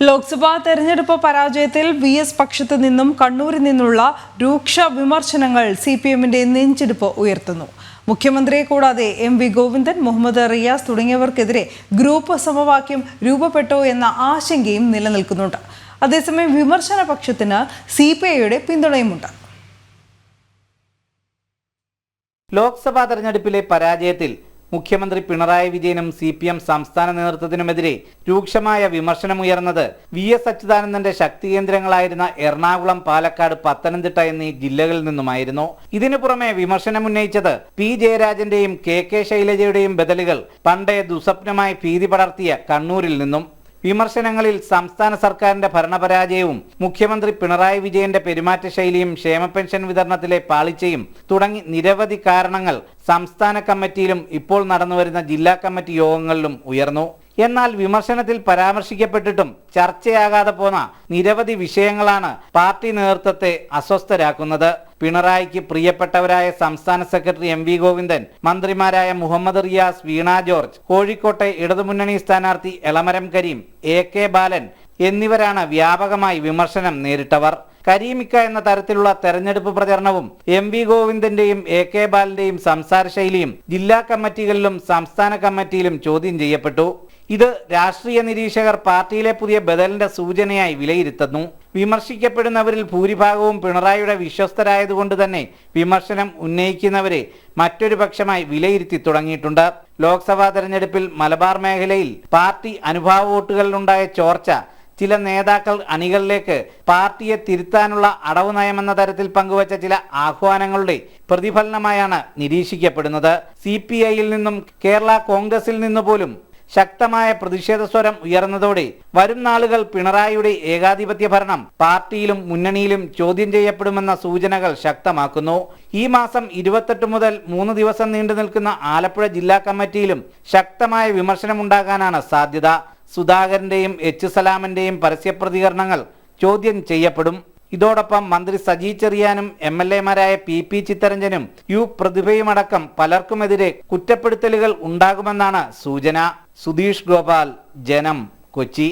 ലോക്സഭാ തെരഞ്ഞെടുപ്പ് പരാജയത്തിൽ V S പക്ഷത്ത് നിന്നും കണ്ണൂരിൽ നിന്നുള്ള രൂക്ഷ വിമർശനങ്ങൾ സി പി എമ്മിന്റെ നെഞ്ചെടുപ്പ് ഉയർത്തുന്നു. മുഖ്യമന്ത്രിയെ കൂടാതെ എം വി ഗോവിന്ദൻ മുഹമ്മദ് റിയാസ് തുടങ്ങിയവർക്കെതിരെ ഗ്രൂപ്പ് സമവാക്യം രൂപപ്പെട്ടോ എന്ന ആശങ്കയും നിലനിൽക്കുന്നുണ്ട്. അതേസമയം വിമർശന പക്ഷത്തിന് സി പി ഐയുടെ പിന്തുണയുമുണ്ട്. ലോക്സഭാ തെരഞ്ഞെടുപ്പിലെ പരാജയത്തിൽ മുഖ്യമന്ത്രി പിണറായി വിജയനും സി പി എം സംസ്ഥാന നേതൃത്വത്തിനുമെതിരെ രൂക്ഷമായ വിമർശനമുയർന്നത് വി എസ് അച്യുതാനന്ദന്റെ ശക്തി കേന്ദ്രങ്ങളായിരുന്ന എറണാകുളം പാലക്കാട് പത്തനംതിട്ട എന്നീ ജില്ലകളിൽ നിന്നുമായിരുന്നു. ഇതിനു പുറമെ വിമർശനമുന്നയിച്ചത് പി ജയരാജന്റെയും കെ കെ ശൈലജയുടെയും ബദലുകൾ പണ്ടേ ദുസ്വപ്നമായി ഭീതി പടർത്തിയ കണ്ണൂരിൽ നിന്നും. വിമർശനങ്ങളിൽ സംസ്ഥാന സർക്കാരിന്റെ ഭരണപരാജയവും മുഖ്യമന്ത്രി പിണറായി വിജയന്റെ പെരുമാറ്റ ശൈലിയും ക്ഷേമ പെൻഷൻ വിതരണത്തിലെ പാളിച്ചയും തുടങ്ങി നിരവധി കാരണങ്ങൾ സംസ്ഥാന കമ്മിറ്റിയിലും ഇപ്പോൾ നടന്നുവരുന്ന ജില്ലാ കമ്മിറ്റി യോഗങ്ങളിലും ഉയർന്നു. എന്നാൽ വിമർശനത്തിൽ പരാമർശിക്കപ്പെട്ടിട്ടും ചർച്ചയാകാതെ പോന്ന നിരവധി വിഷയങ്ങളാണ് പാർട്ടി നേതൃത്വത്തെ അസ്വസ്ഥരാക്കുന്നത്. പിണറായിക്ക് പ്രിയപ്പെട്ടവരായ സംസ്ഥാന സെക്രട്ടറി എം വി ഗോവിന്ദൻ മന്ത്രിമാരായ മുഹമ്മദ് റിയാസ് വീണ ജോർജ് കോഴിക്കോട്ടെ ഇടതുമുന്നണി സ്ഥാനാർത്ഥി എളമരം കരീം എ കെ ബാലൻ എന്നിവരാണ് വ്യാപകമായി വിമർശനം നേരിട്ടവർ. കരീമിക്ക എന്ന തരത്തിലുള്ള തെരഞ്ഞെടുപ്പ് പ്രചരണവും എം വി ഗോവിന്ദന്റെയും എ കെ ബാലന്റെയും സംസാര ശൈലിയും ജില്ലാ കമ്മിറ്റികളിലും സംസ്ഥാന കമ്മിറ്റിയിലും ചോദ്യം ചെയ്യപ്പെട്ടു. ഇത് രാഷ്ട്രീയ നിരീക്ഷകർ പാർട്ടിയിലെ പുതിയ ബദലിന്റെ സൂചനയായി വിലയിരുത്തുന്നു. വിമർശിക്കപ്പെടുന്നവരിൽ ഭൂരിഭാഗവും പിണറായിയുടെ വിശ്വസ്തരായതുകൊണ്ട് തന്നെ വിമർശനം ഉന്നയിക്കുന്നവരെ മറ്റൊരു പക്ഷമായി വിലയിരുത്തി തുടങ്ങിയിട്ടുണ്ട്. ലോക്സഭാ തെരഞ്ഞെടുപ്പിൽ മലബാർ മേഖലയിൽ പാർട്ടി അനുഭാവ വോട്ടുകളിലുണ്ടായ ചോർച്ച ചില നേതാക്കൾ അണികളിലേക്ക് പാർട്ടിയെ തിരുത്താനുള്ള അടവ് നയമെന്ന തരത്തിൽ പങ്കുവച്ച ചില ആഹ്വാനങ്ങളുടെ പ്രതിഫലനമായാണ് നിരീക്ഷിക്കപ്പെടുന്നത്. സി നിന്നും കേരള കോൺഗ്രസിൽ നിന്ന് പോലും ശക്തമായ പ്രതിഷേധ സ്വരം ഉയർന്നതോടെ വരും നാളുകൾ പിണറായിയുടെ ഏകാധിപത്യ ഭരണം പാർട്ടിയിലും മുന്നണിയിലും ചോദ്യം ചെയ്യപ്പെടുമെന്ന സൂചനകൾ ശക്തമാക്കുന്നു. ഈ മാസം ഇരുപത്തെട്ട് മുതൽ മൂന്ന് ദിവസം നീണ്ടു നിൽക്കുന്ന ആലപ്പുഴ ജില്ലാ കമ്മിറ്റിയിലും ശക്തമായ വിമർശനമുണ്ടാകാനാണ് സാധ്യത. സുധാകരന്റെയും എച്ച് സലാമിന്റെയും പരസ്യപ്രതികരണങ്ങൾ ചോദ്യം ചെയ്യപ്പെടും. ഇതോടൊപ്പം മന്ത്രി സജി ചെറിയാനും എം എൽ എമാരായ പി പി ചിത്തരഞ്ജനും യു പ്രതിഭയുമടക്കം പലർക്കുമെതിരെ കുറ്റപ്പെടുത്തലുകൾ ഉണ്ടാകുമെന്നാണ് സൂചന. സുധീഷ് ഗോപാൽ ജനം കൊച്ചി.